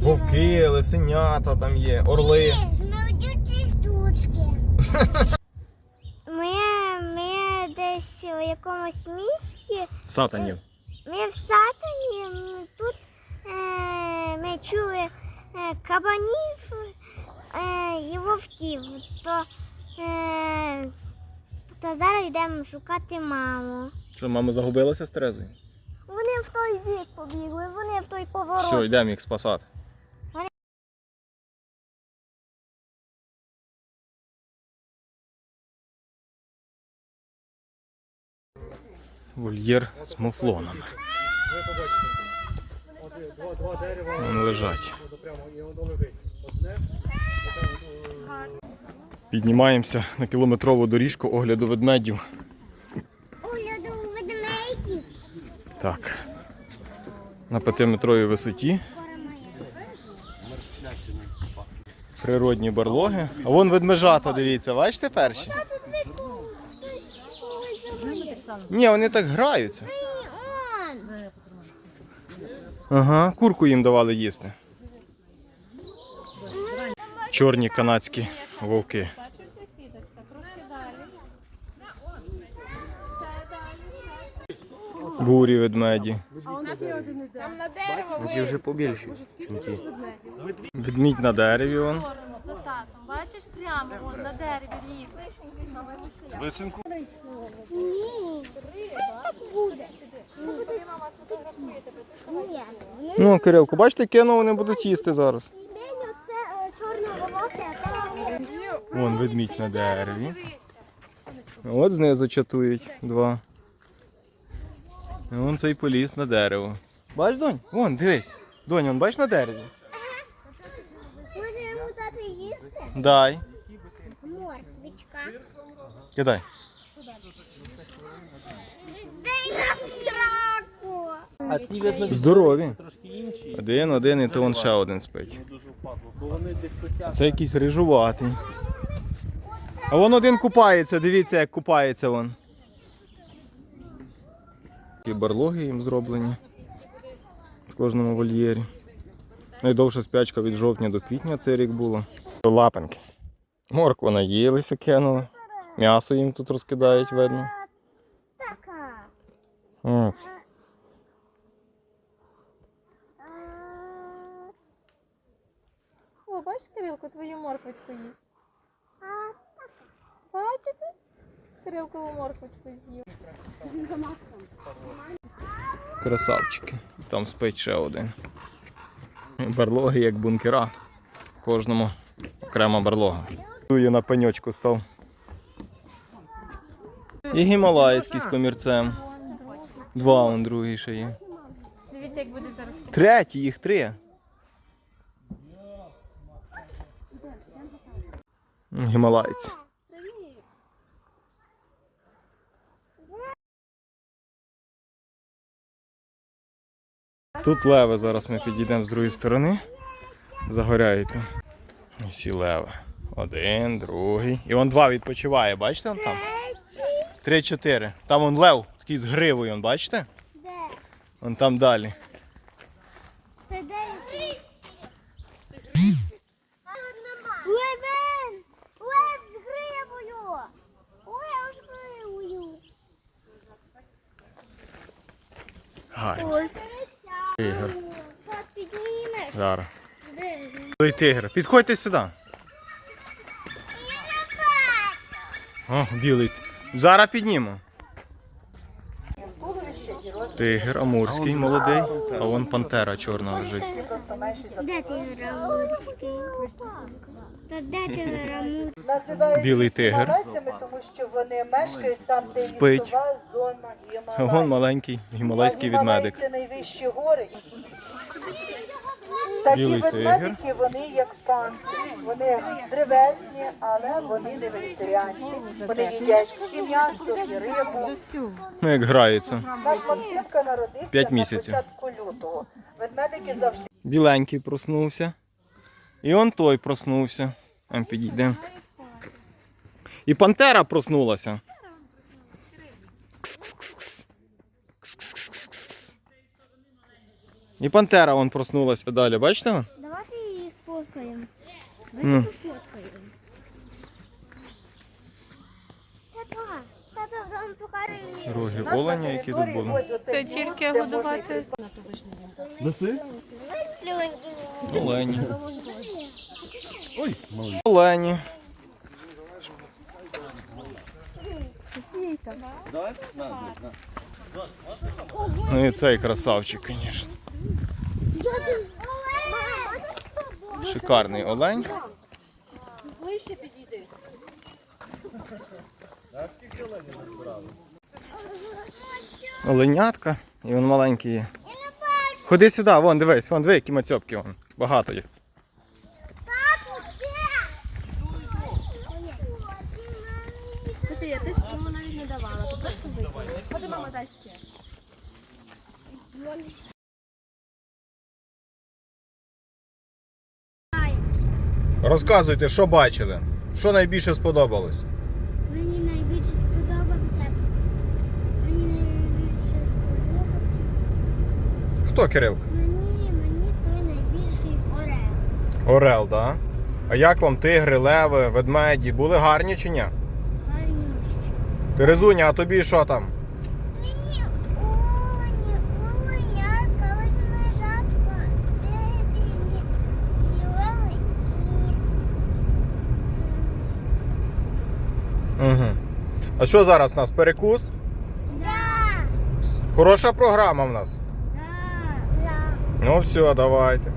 вовки, лисенята там є, орли. Смердючі штучки. Ми, ми десь у якомусь місті. Сатанів. Ми в Сатані. Тут е, ми чули е, кабанів е, і вовків. То, е, то зараз йдемо шукати маму. Що, мама загубилася з Терезою? Вони в той бік побігли, вони в той поворот. Все, йдемо їх спасати. Вольєр з муфлонами. Вон лежать. Піднімаємося на кілометрову доріжку огляду ведмедів. Огляду ведмедів. Так. На п'ятиметровій висоті. Природні барлоги. А вон ведмежата, дивіться, бачите перші? Ні, вони так граються. Ага, курку їм давали їсти. Чорні канадські вовки. Бурі ведмеді. Ті вже побільші. Ведмідь на дереві вон. Прямо вон, на дереві ліс. Ні. Ну, Кирилку, бачите, кіно вони будуть їсти зараз. Вон ведмідь на дереві. От знизу чатують два. А Вон цей поліз на дерево. Бач, донь? Вон, дивись. Донь, вон бач на дереві? може йому дати їсти? Дай. Кидай. А ці Здорові. трошки інші. Один, один і то вон ще один спить. Дуже впадло, бо вони десь хотять. Це якийсь рижуватий. А вон один купається, дивіться, як купається вон. Такі барлоги їм зроблені в кожному вольєрі. Найдовша спячка від жовтня до квітня цей рік була. Лапенки. Моркву наїлися, кинули. М'ясо їм тут розкидають, видно. Така. От. О, бачиш, Кирилко, твою морквочку їсть. Бачите? Кирилкову морквочку з'їв. Красавчики. Там спить ще один. Барлоги як бункера. Кожному окрема барлога. Тує на пеньочку став. І гімалайський з комірцем. Два он другий ще є. Дивіться, як буде зараз. Третій, їх три. Гімалайці. Тут леви, зараз ми підійдемо з другої сторони. Загоряють там. Всі леви. Один, другий. І вон два відпочиває, бачите он там? Три-чотири. Там вон лев, такий з гривою, он, бачите? де? Вон там далі. Це де? Левен! Лев з гривою! Лев з гривою! Гарно. Ось. Тигр. Піднімеш. Зараз. Де? Той тигр. Підходьте сюди. О, білий. Зараз підніму. Тигр амурський молодий, а вон пантера чорна лежить. Де ти рамурський? Та де ти рамурський? Називають Білий тигр. тому що вони мешкають там, де Спить. зона А вон маленький гімалайський відмедик. Це найвищі гори. Такі Білий ведмедики, вони як панки. Вони древесні, але вони не вегетаріанці. Вони їдять і м'ясо, і рибу. Ну як грається. Наш Максимка народився П'ять на початку лютого. Ведмедики завжди Біленький проснувся. І он той проснувся. Там підійде. І пантера проснулася. І пантера вон проснулася далі, бачите? Давайте її сфоткаємо. Ну. Фоткаємо. Тата, тата, вам покажи. Роги оленя, які тут були. Це тільки годувати. Олені. Олені. Ну і цей красавчик, звісно. Шикарний олень. Оленятка. І він маленький є. Ходи сюди, вон, дивись, вон, диви, які мацьопки вон. Багато їх. Софія, ти ж йому навіть не давала. Ти просто викинула. Ходи, мама, дай ще. Розказуйте, що бачили. Що найбільше сподобалось? Мені найбільше сподобався. Мені найбільше сподобався. Хто Кирилка? Мені, мені той найбільший орел. Орел, да? А як вам тигри, леви, ведмеді? Були гарні чи ні? Гарніший. Терезуня, а тобі що там? Мені олені, оленяка, ведмежатка, дебілі, і леви, Угу. А що зараз у нас? Перекус? Да, Хороша програма в нас. да, да. Ну все, давайте.